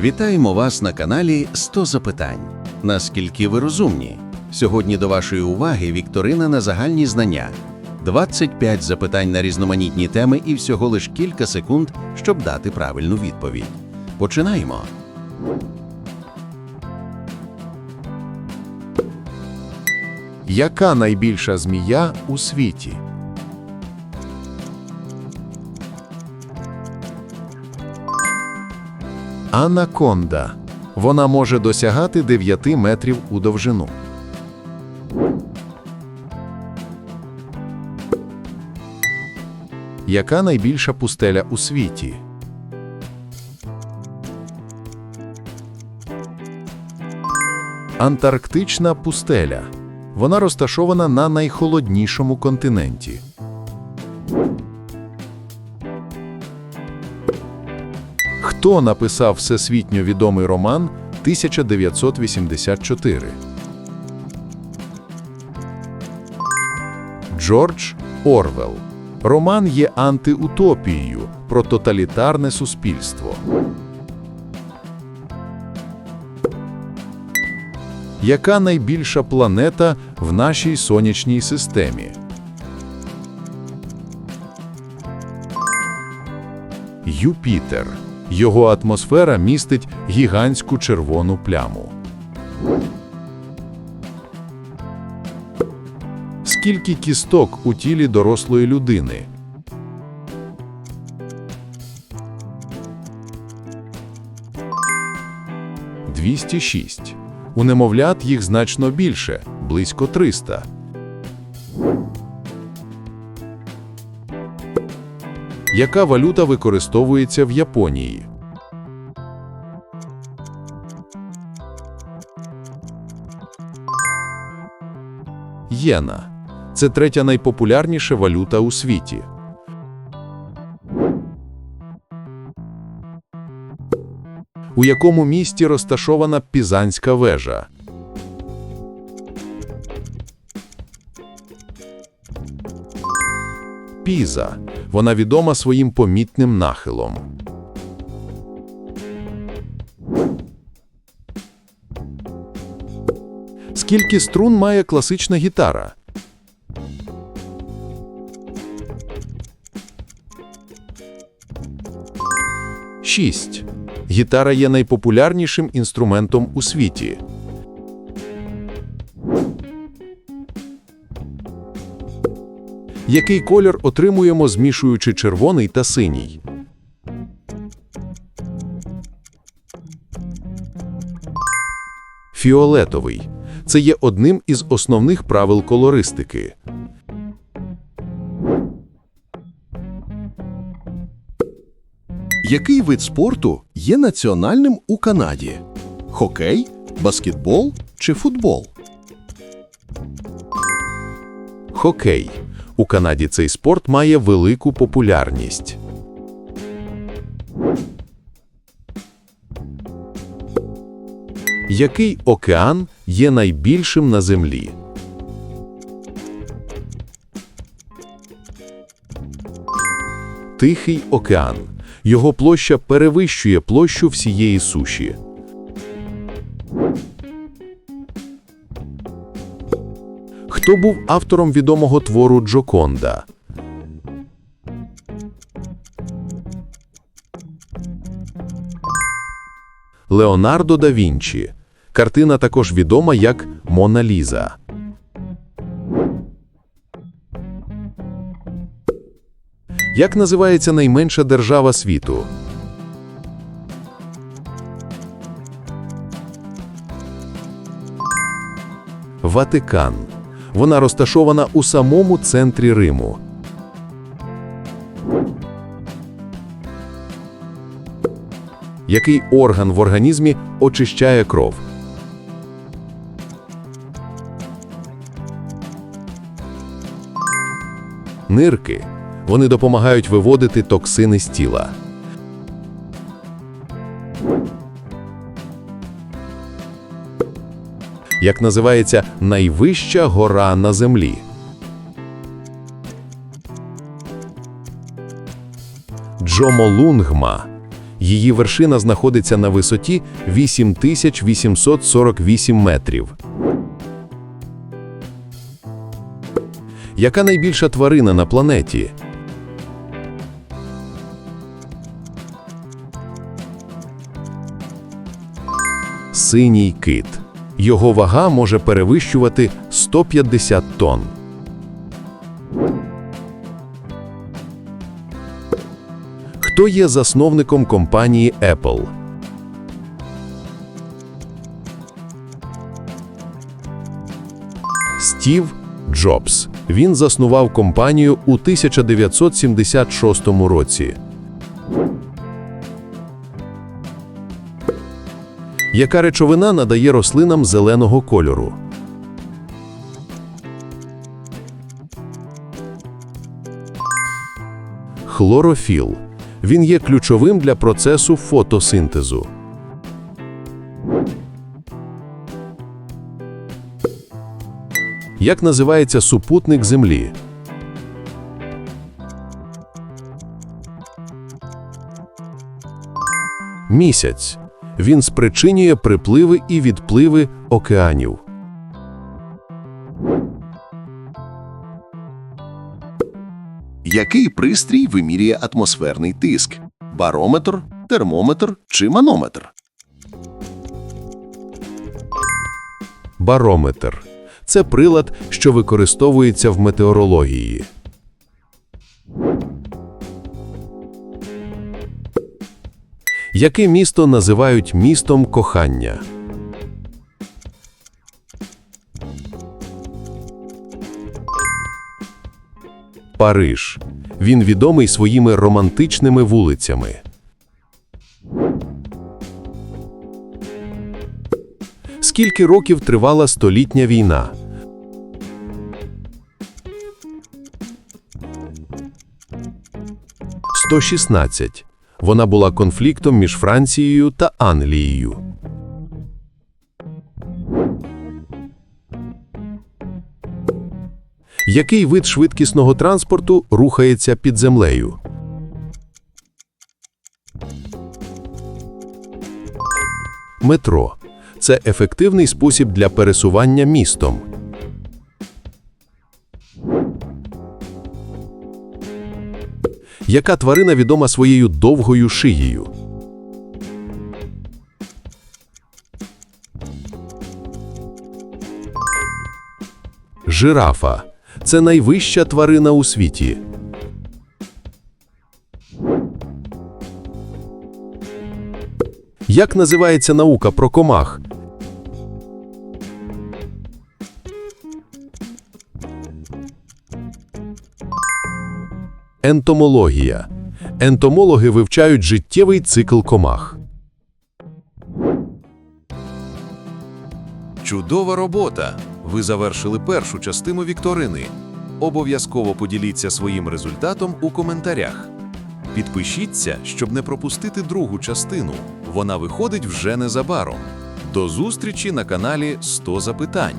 Вітаємо вас на каналі 100 запитань. Наскільки ви розумні? Сьогодні до вашої уваги вікторина на загальні знання. 25 запитань на різноманітні теми і всього лиш кілька секунд, щоб дати правильну відповідь. Починаємо. Яка найбільша змія у світі? Анаконда. Вона може досягати 9 метрів у довжину. Яка найбільша пустеля у світі? Антарктична пустеля. Вона розташована на найхолоднішому континенті. Хто написав всесвітньо відомий роман 1984? Джордж Орвел. Роман є антиутопією про тоталітарне суспільство. Яка найбільша планета в нашій сонячній системі? Юпітер. Його атмосфера містить гігантську червону пляму. Скільки кісток у тілі дорослої людини? – 206. У немовлят їх значно більше – близько 300. Яка валюта використовується в Японії? Єна. Це третя найпопулярніша валюта у світі. У якому місті розташована Пізанська вежа? Піза. Вона відома своїм помітним нахилом. Скільки струн має класична гітара? Шість. Гітара є найпопулярнішим інструментом у світі. Який колір отримуємо, змішуючи червоний та синій? Фіолетовий. Це є одним із основних правил колористики. Який вид спорту є національним у Канаді? Хокей, баскетбол чи футбол? Хокей. У Канаді цей спорт має велику популярність. Який океан є найбільшим на землі? Тихий океан. Його площа перевищує площу всієї суші. Хто був автором відомого твору Джоконда? Леонардо да Вінчі. Картина також відома як Мона Ліза. Як називається найменша держава світу? Ватикан. Вона розташована у самому центрі Риму. Який орган в організмі очищає кров? Нирки. Вони допомагають виводити токсини з тіла. Як називається найвища гора на землі? Джомолунгма. Її вершина знаходиться на висоті 8848 метрів. Яка найбільша тварина на планеті? Синій кит. Його вага може перевищувати 150 тонн. Хто є засновником компанії Apple? Стів Джобс. Він заснував компанію у 1976 році. Яка речовина надає рослинам зеленого кольору? Хлорофіл. Він є ключовим для процесу фотосинтезу. Як називається супутник Землі? Місяць. Він спричинює припливи і відпливи океанів. Який пристрій вимірює атмосферний тиск? Барометр, термометр чи манометр? Барометр це прилад, що використовується в метеорології. Яке місто називають містом кохання? Париж. Він відомий своїми романтичними вулицями. Скільки років тривала столітня війна? Сто шістнадцять. Вона була конфліктом між Францією та Англією. Який вид швидкісного транспорту рухається під землею? Метро це ефективний спосіб для пересування містом. Яка тварина відома своєю довгою шиєю? Жирафа це найвища тварина у світі. Як називається наука про комах? Ентомологія. Ентомологи вивчають життєвий цикл комах. Чудова робота! Ви завершили першу частину вікторини. Обов'язково поділіться своїм результатом у коментарях. Підпишіться, щоб не пропустити другу частину. Вона виходить вже незабаром. До зустрічі на каналі 100 запитань.